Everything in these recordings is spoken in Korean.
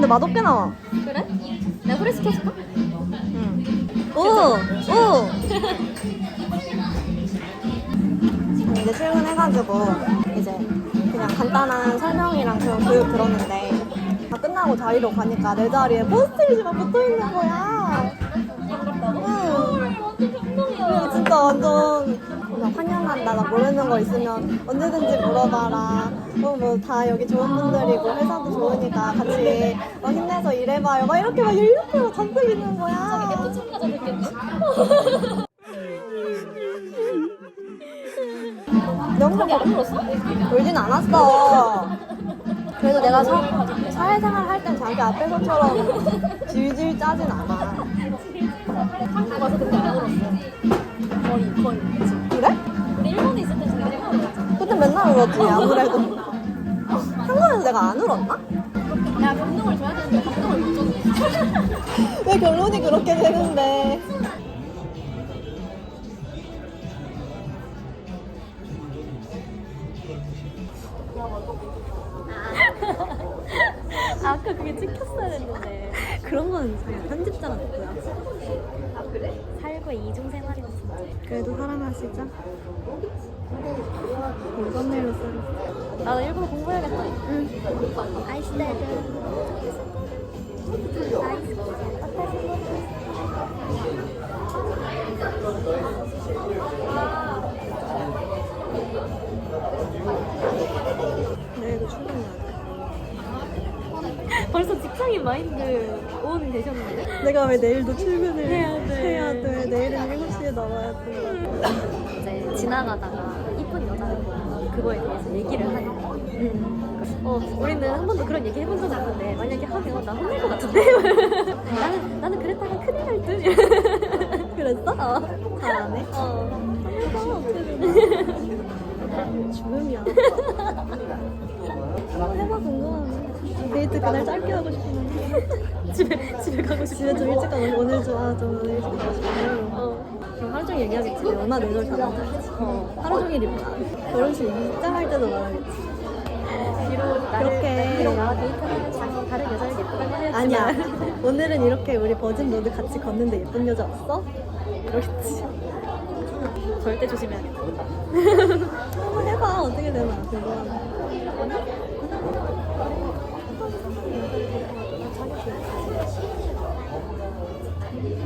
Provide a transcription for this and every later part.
근데 맛없게 나와. 그래? 내가 후레 시켜줄까? 응. 오! 오! 이제 출근해가지고 이제 그냥 간단한 설명이랑 그런 교육 들었는데 다 끝나고 자리로 가니까 내 자리에 포스트잇이만 붙어있는 거야. 응. 진짜 완전 그냥 환영한다. 나 모르는 거 있으면 언제든지 물어봐라. 어, 뭐다 여기 좋은 분들이고 회사도 좋으니까 같이 어, 힘내서 일해봐요. 막 이렇게 막막 잔뜩 있는 거야. 또 참가자들겠네? 영상이 안 울었어? 울진 않았어. 그래도 내가 사, 사회생활 할 땐 자기 앞에서처럼 질질 짜진 않아. 한국 와서 그때 안 울었어. 거의, 거의. 맨날 울었지, 아무래도. 한국에서 내가 안 울었나? 내가 감동을 줘야 되는데 감동을 못 줬네. 왜 결론이 그렇게 되는데. 아, 아까 그게 찍혔어야 했는데. 그런 건 그냥 편집자가 됐고요. 아, 그래? 살고 이중 생활이었어. 그래도. 우리 썸네일로 쓰고. 나도 일부러 공부해야겠다. 응. 아이스테드. 내일도 출근해야 돼. 벌써 직장인 마인드 온 되셨는데? 내가 왜 내일도 출근을 해야 돼. 해야 돼. 내일은 7시에 나와야 돼. 지나가다가 이쁜 여자를 보면 그거에 대해서 얘기를 하니까 어, 우리는 한 번도 그런 얘기 해본 적이 없는데 만약에 하면 나 혼날 것 같은데? 나는, 나는 그랬다가 큰일 날 듯? 그랬어? 어. 잘하네. 어. 죽음이야. 해봐 궁금하네. 데이트 그날 짧게 하고 싶은데. 집에, 집에 가고 싶어 집에 좀 일찍 가고 오늘 좀, 아, 좀 오늘 일찍 가고 싶어. 어. 그럼 하루 종일 얘기하겠지. 얼마 내절 다 나오지. 어, 하루 종일 입다. 결혼식 입장할 때도 말하겠지. 뒤로 나를 그렇게. 뒤로 나와 데이트하면서 다른 여자를 예쁘다고 하였지만 아니야. 오늘은 이렇게 우리 버진 로드 같이 걷는데 예쁜 여자 없어? 이러겠지. 절대 조심해야겠다 한번 해봐. 어떻게 되나. 궁금하네.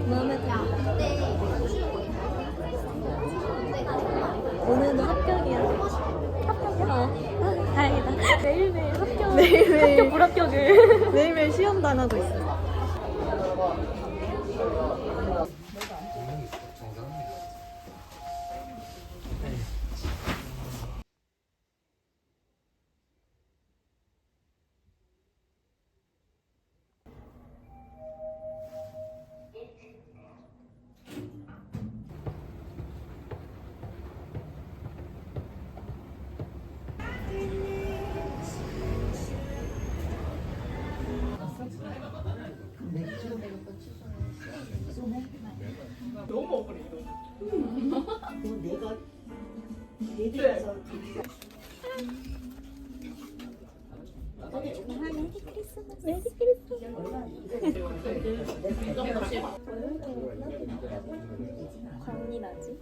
마음에 매일매일 합격 매일매일. 불합격을 매일매일 시험 당하고 있어. 광이 나지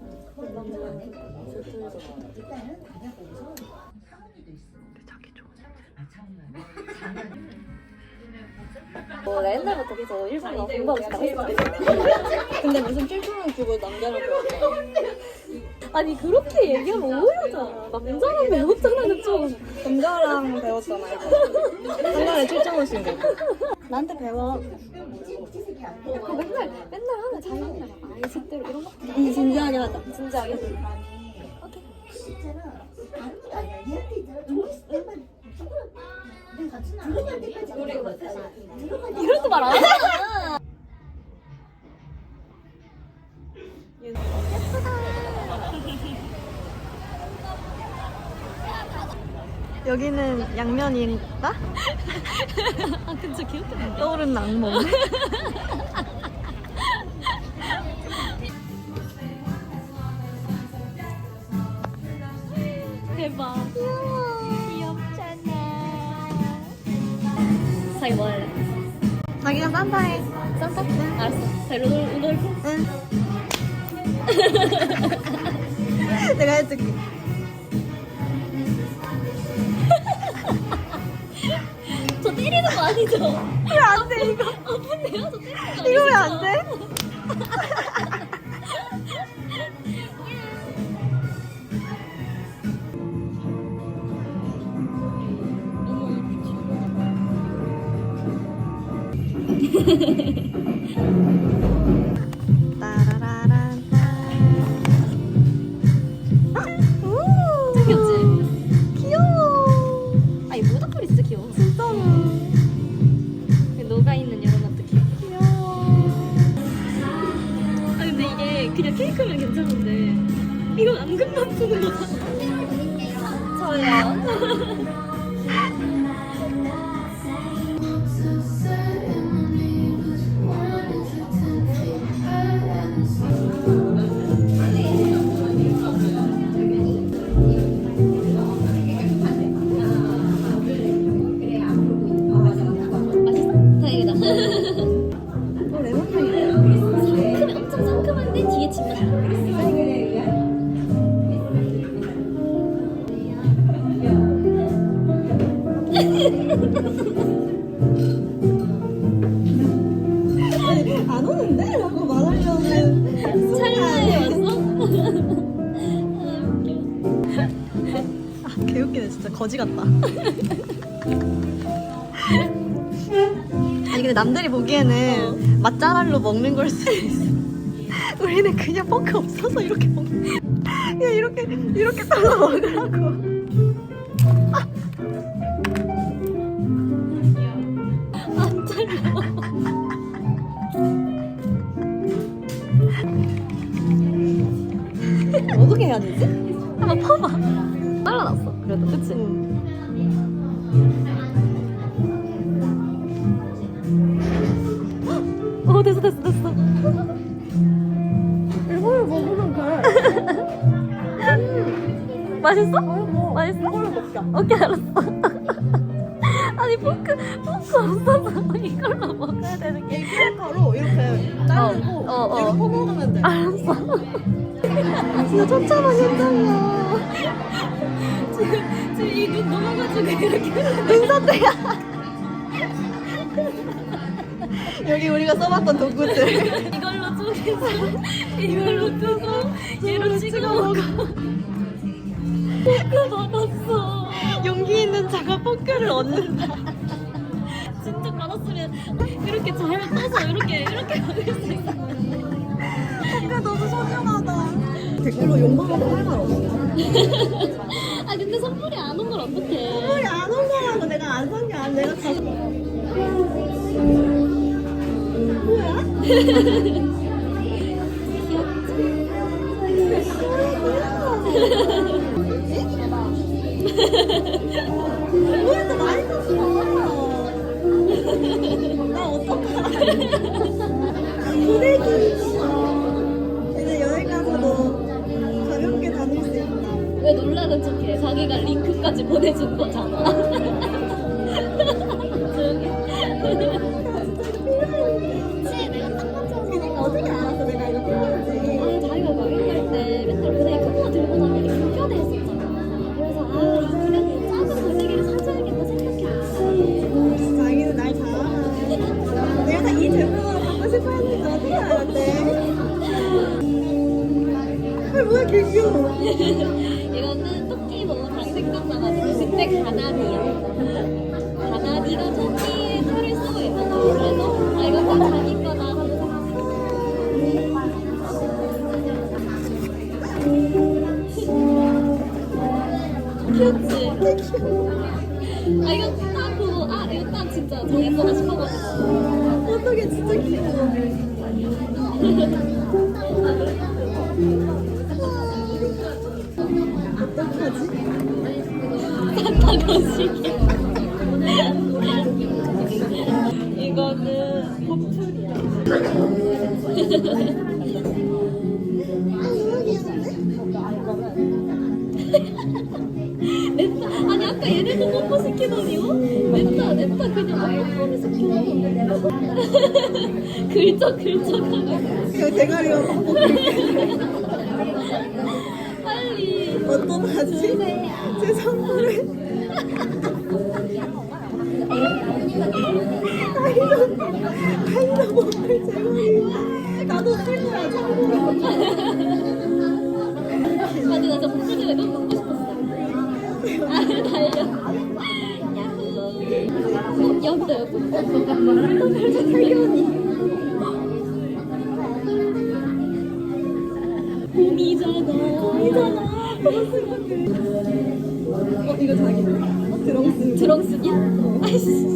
뭐, 나 옛날부터 계속 일본어 공부하고 싶다고 했어. 근데 무슨 7천원 주고 남자랑 배웠어? 아니, 그렇게 얘기하면 오해하잖아. 남자랑 배웠잖아, 그쵸? 남자랑 배웠잖아. 이거. 한 달에 7천 원씩 내고. 나한테 배워. 그 맨날, 맨날 하면 자기 맨날 아이 식대로 이런 거 응, 진지하게 하자. 진지하게. 이럴 때말안하 여기는 양면인가? 아, 진짜 귀엽겠는데? 떠오르는 악몽. 대박. 귀엽잖아. 자기 뭐 할래? 자기가 산타해. 산타? 알았어. 자, 루돌, 루돌프? 응. 내가 해줄게. 아니죠? 왜안 돼, 이거? 아픈데요? 저 때리는 거 아니죠? 이거 왜안 돼? 따라라 안 오는데? 라고 말하려는 찰나에 왔어? 아, 개웃기네 진짜 거지 같다 아니 근데 남들이 보기에는 맛잘알로 먹는 걸 수도 있어 우리는 그냥 포크 없어서 이렇게 먹는 그냥 이렇게 이렇게 잘라 먹으라고 안 잘라. 어떻게 해야 되지? 한번 퍼봐. 잘라놨어. 그래도 그치? 어 됐어 됐어 됐어. 맛있어? 뭐, 맛있어? 이걸로 먹자 오케이 알았어. 아니 포크 포크 없어서 이걸로 먹어야 되는 게. 이 크래커로 이렇게 자르고 어, 어, 어. 이거 퍼먹으면 돼 알았어. 진짜 천차만 현장이야 지금 지금 이눈 넘어가지고 이렇게. 눈사태야 여기 우리가 써봤던 도구들 이걸로 쪼개서 이걸로 뜨고 얘로 찍어 먹어. 포크 받았어. 용기 있는 자가 포크를 얻는다 진짜 받았으면 이렇게 잘 떠서 이렇게 이렇게 먹을 수 있었는데. 포크 너무 소중하다 댓글로 욕먹어도 할말 없어 아 근데 선물이 안 온 걸 어떡해. 선물이 안 온 거라고 내가 안 산 게 아니라 내가 다 뭐야? 너 많이 샀어 나 어떡해 고데기 이제 여행 가서도 가볍게 다닐 수 있다 왜 놀라는 척해? 자기가 링크까지 보내준 거잖아. 귀여워 이거는 토끼 너무 잘생겼어가지고 그때 가나비야. 가나비가 토끼의 털을 쓰고 있잖아. 그래서 아 이거 꼭 자기 거다 귀엽지? 아 이거 딱 보고 아 이거 딱 진짜 자기 거다 싶어가지고 어떻게 진짜 귀여워 산타 거시기. 이거는 보풀이야. 아 너무 귀여운데? 냅다 아니 아까 얘네도 뽀뽀 시키더니요 냅다 냅다 그냥 뽀뽀를 시켜 긁적 긁적하고. 그 대가리가 막 빨리 어떡하지? 제 선물에 아이고 아이고 먹을 제가리 나도 쓸 거야 참고로 아니 나 진짜 뽀뽀 전에 너무 먹고 싶었어 아 달려 야호 뽀뽀 달려니 봄이잖아 봄이잖아 어 이거 자기네 드렁스 드렁스냐? 아이씨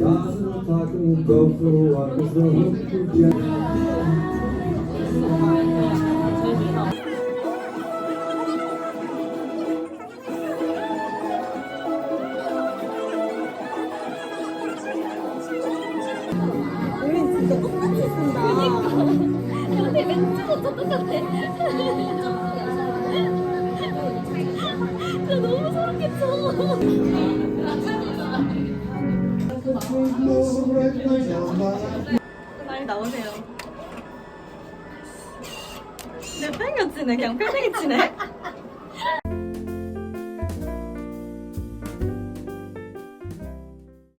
가슴을 타고 거꾸로 나 너무 소름끼쳐 빨리 나오세요. 내 뺑겨치네 그냥 패딩이 치네